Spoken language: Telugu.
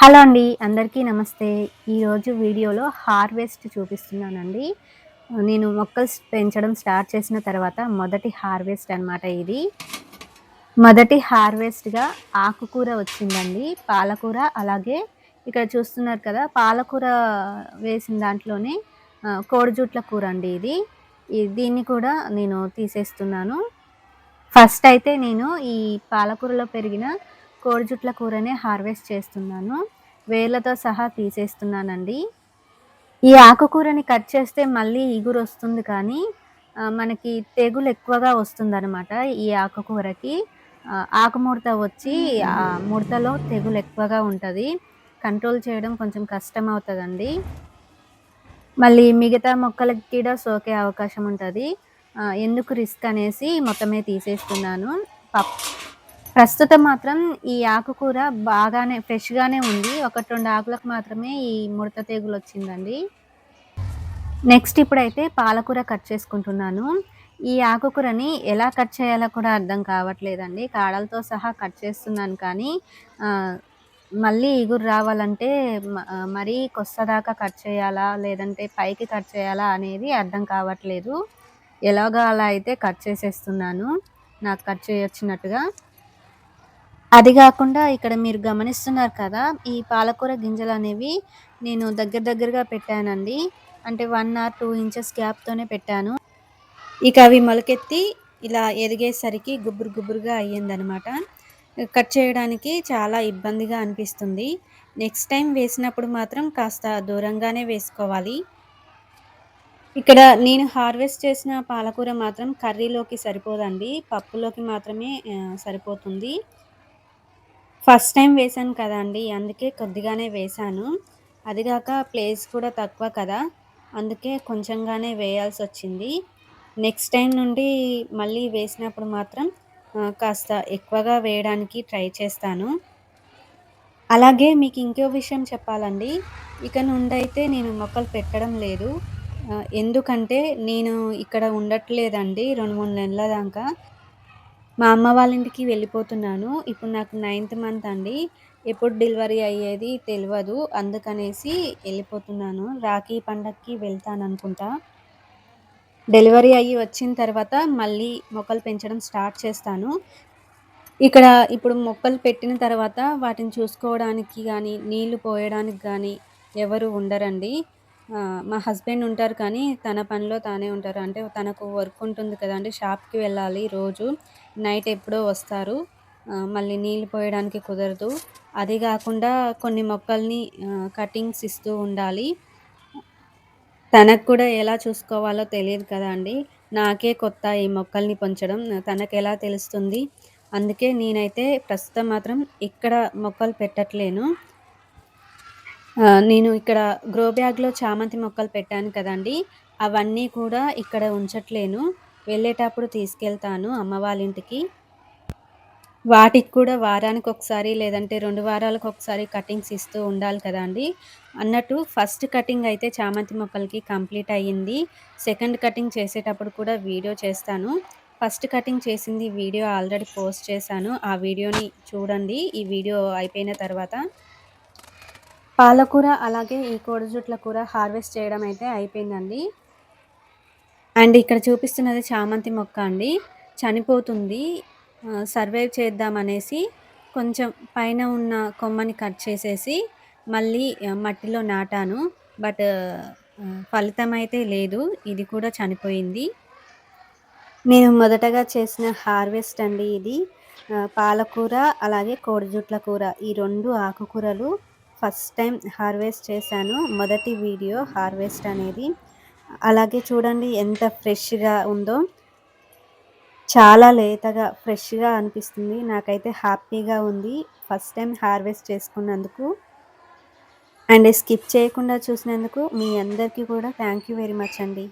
హలో అండి అందరికీ నమస్తే. ఈరోజు వీడియోలో హార్వెస్ట్ చూపిస్తున్నానండి. నేను మొక్కలు పెంచడం స్టార్ట్ చేసిన తర్వాత మొదటి హార్వెస్ట్ అనమాట ఇది. మొదటి హార్వెస్ట్గా ఆకుకూర వచ్చిందండి పాలకూర. అలాగే ఇక్కడ చూస్తున్నారు కదా పాలకూర వేసిన దాంట్లోనే కోడిజుట్ల కూర అండి ఇది. దీన్ని కూడా నేను తీసేస్తున్నాను. ఫస్ట్ అయితే నేను ఈ పాలకూరలో పెరిగిన కోడిజుట్ల కూరనే హార్వెస్ట్ చేస్తున్నాను. వేళ్ళతో సహా తీసేస్తున్నానండి. ఈ ఆకుకూరని కట్ చేస్తే మళ్ళీ ఇగురు వస్తుంది కానీ మనకి తెగులు ఎక్కువగా వస్తుందనమాట ఈ ఆకుకూరకి. ఆకుముడత వచ్చి ఆ ముడతలో తెగులు ఎక్కువగా ఉంటుంది. కంట్రోల్ చేయడం కొంచెం కష్టం అవుతుందండి మళ్ళీ మిగతా మొక్కలకి కూడా సోకే అవకాశం ఉంటుంది. ఎందుకు రిస్క్ అనేసి మొత్తమే తీసేస్తున్నాను. పప్ ప్రస్తుతం మాత్రం ఈ ఆకుకూర బాగానే ఫ్రెష్గానే ఉంది. ఒకటి రెండు ఆకులకు మాత్రమే ఈ ముడత తెగులు వచ్చిందండి నెక్స్ట్ ఇప్పుడైతే పాలకూర కట్ చేసుకుంటున్నాను. ఈ ఆకుకూరని ఎలా కట్ చేయాలో కూడా అర్థం కావట్లేదండి. కాడలతో సహా కట్ చేస్తున్నాను కానీ మళ్ళీ ఇగురు రావాలంటే మరీ కొస్తదాకా కట్ చేయాలా లేదంటే పైకి కట్ చేయాలా అనేది అర్థం కావట్లేదు. ఎలాగో అలా అయితే కట్ చేసేస్తున్నాను. నాకు కట్ చేయొచ్చినట్టుగా. అది కాకుండా ఇక్కడ మీరు గమనిస్తున్నారు కదా ఈ పాలకూర గింజలు అనేవి నేను దగ్గర దగ్గరగా పెట్టానండి. అంటే వన్ ఆర్ టూ ఇంచెస్ గ్యాప్తోనే పెట్టాను. ఇక అవి మొలకెత్తి ఇలా ఎదిగేసరికి గుబురు గుబురుగా అయ్యిందనమాట కట్ చేయడానికి చాలా ఇబ్బందిగా అనిపిస్తుంది. నెక్స్ట్ టైం వేసినప్పుడు మాత్రం కాస్త దూరంగానే వేసుకోవాలి. ఇక్కడ నేను హార్వెస్ట్ చేసిన పాలకూర మాత్రం కర్రీలోకి సరిపోదండి. పప్పులోకి మాత్రమే సరిపోతుంది. ఫస్ట్ టైం వేసాను కదండి అందుకే కొద్దిగానే వేశాను. అదిగాక ప్లేస్ కూడా తక్కువ కదా అందుకే కొంచెంగానే వేయాల్సి వచ్చింది. నెక్స్ట్ టైం నుండి మళ్ళీ వేసినప్పుడు మాత్రం కాస్త ఎక్కువగా వేయడానికి ట్రై చేస్తాను. అలాగే మీకు ఇంకో విషయం చెప్పాలండి ఇక నుండి అయితే నేను మొక్కలు పెట్టడం లేదు. ఎందుకంటే నేను ఇక్కడ ఉండట్లేదండి రెండు మూడు నెలల దాకా. మా అమ్మ వాళ్ళ ఇంటికి వెళ్ళిపోతున్నాను. ఇప్పుడు నాకు నైన్త్ మంత్ అండి. ఎప్పుడు డెలివరీ అయ్యేది తెలియదు అందుకనేసి వెళ్ళిపోతున్నాను. రాఖీ పండగకి వెళ్తాను అనుకుంటా డెలివరీ అయ్యి వచ్చిన తర్వాత మళ్ళీ మొక్కలు పెంచడం స్టార్ట్ చేస్తాను. ఇక్కడ ఇప్పుడు మొక్కలు పెట్టిన తర్వాత వాటిని చూసుకోవడానికి కానీ నీళ్ళు పోయడానికి కానీ ఎవరు ఉండరండి. మా హస్బెండ్ ఉంటారు కానీ తన పనిలో తానే ఉంటారు. అంటే తనకు వర్క్ ఉంటుంది కదండి షాప్కి వెళ్ళాలి రోజు. నైట్ ఎప్పుడో వస్తారు. మళ్ళీ నీళ్ళు పోయడానికి కుదరదు. అది కాకుండా కొన్ని మొక్కల్ని కటింగ్స్ ఇస్తూ ఉండాలి. తనకు కూడా ఎలా చూసుకోవాలో తెలియదు కదా అండి. నాకే కొత్త ఈ మొక్కల్ని పెంచడం తనకు ఎలా తెలుస్తుంది? అందుకే నేనైతే ప్రస్తుతం మాత్రం ఇక్కడ మొక్కలు పెట్టట్లేను. నేను ఇక్కడ గ్రో బ్యాగ్‌లో చామంతి మొక్కలు పెట్టాను కదండీ! అవన్నీ కూడా ఇక్కడ ఉంచట్లేను. వెళ్ళేటప్పుడు తీసుకెళ్తాను అమ్మ వాళ్ళ ఇంటికి. వాటికి కూడా వారానికి ఒకసారి లేదంటే రెండు వారాలకు ఒకసారి కటింగ్స్ ఇస్తూ ఉండాలి కదండీ! అన్నట్టు ఫస్ట్ కటింగ్ అయితే చామంతి మొక్కలకి కంప్లీట్ అయ్యింది. సెకండ్ కటింగ్ చేసేటప్పుడు కూడా వీడియో చేస్తాను. ఫస్ట్ కటింగ్ చేసింది వీడియో ఆల్రెడీ పోస్ట్ చేశాను. ఆ వీడియోని చూడండి. ఈ వీడియో అయిపోయిన తర్వాత. పాలకూర అలాగే ఈ కోడిజుట్ల కూర హార్వెస్ట్ చేయడం అయితే అయిపోయిందండి. అండ్ ఇక్కడ చూపిస్తున్నది చామంతి మొక్క అండి. చనిపోతుంది. సర్వైవ్ చేద్దామనేసి కొంచెం పైన ఉన్న కొమ్మని కట్ చేసేసి మళ్ళీ మట్టిలో నాటాను. బట్ ఫలితం అయితే లేదు. ఇది కూడా చనిపోయింది. నేను మొదటగా చేసిన హార్వెస్ట్ అండి ఇది. పాలకూర అలాగే కోడిజుట్ల కూర. ఈ రెండు ఆకుకూరలు ఫస్ట్ టైం హార్వెస్ట్ చేశాను. మొదటి వీడియో హార్వెస్ట్ అనేది. అలాగే చూడండి ఎంత ఫ్రెష్గా ఉందో. చాలా లేతగా ఫ్రెష్గా అనిపిస్తుంది. నాకైతే హ్యాపీగా ఉంది ఫస్ట్ టైం హార్వెస్ట్ చేసుకున్నందుకు. అండ్ స్కిప్ చేయకుండా చూసినందుకు మీ అందరికీ కూడా థ్యాంక్ యూ వెరీ మచ్ అండి.